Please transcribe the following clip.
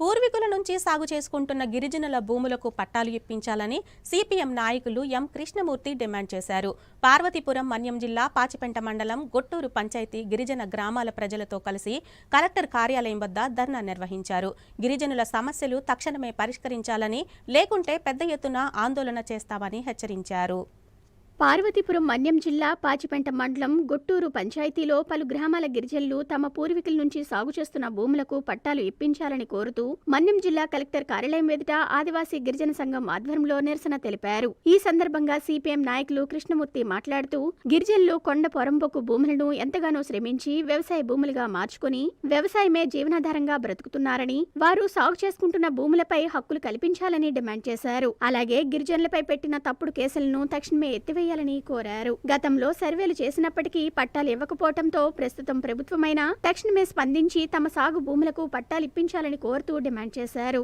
పూర్వీకుల నుంచి సాగు చేసుకుంటున్న గిరిజనుల భూములకు పట్టాలు ఇప్పించాలని సిపిఎం నాయకులు ఎం కృష్ణమూర్తి డిమాండ్ చేశారు. పార్వతీపురం మన్యం జిల్లా పాచిపెంట మండలం గొట్టూరు పంచాయతీ గిరిజన గ్రామాల ప్రజలతో కలిసి కలెక్టర్ కార్యాలయం వద్ద ధర్నా నిర్వహించారు. గిరిజనుల సమస్యలు తక్షణమే పరిష్కరించాలని లేకుంటే పెద్ద ఎత్తున ఆందోళన చేస్తామని హెచ్చరించారు. పార్వతీపురం మన్యం జిల్లా పాచిపెంట మండలం గొట్టూరు పంచాయతీలో పలు గ్రామాల గిరిజనులు తమ పూర్వీకుల నుంచి సాగు చేస్తున్న భూములకు పట్టాలు ఇప్పించాలని కోరుతూ మన్యం జిల్లా కలెక్టర్ కార్యాలయం ఎదుట ఆదివాసీ గిరిజన సంఘం ఆధ్వర్యంలో నిరసన తెలిపారు. ఈ సందర్భంగా సిపిఎం నాయకులు కృష్ణమూర్తి మాట్లాడుతూ గిరిజనులు కొండ పొరంబొక్కు భూములను ఎంతగానో శ్రమించి వ్యవసాయ భూములుగా మార్చుకుని వ్యవసాయమే జీవనాధారంగా బ్రతుకుతున్నారని వారు సాగు చేసుకుంటున్న భూములపై హక్కులు కల్పించాలని డిమాండ్ చేశారు. అలాగే గిరిజనులపై పెట్టిన తప్పుడు కేసులను తక్షణమే ఎత్తివేయాలని కోరారు. గతంలో సర్వేలు చేసినప్పటికీ పట్టాలు ఇవ్వకపోవడంతో ప్రస్తుతం ప్రభుత్వమైన తక్షణమే స్పందించి తమ సాగు భూములకు పట్టాలు ఇప్పించాలని కోరుతూ డిమాండ్ చేశారు.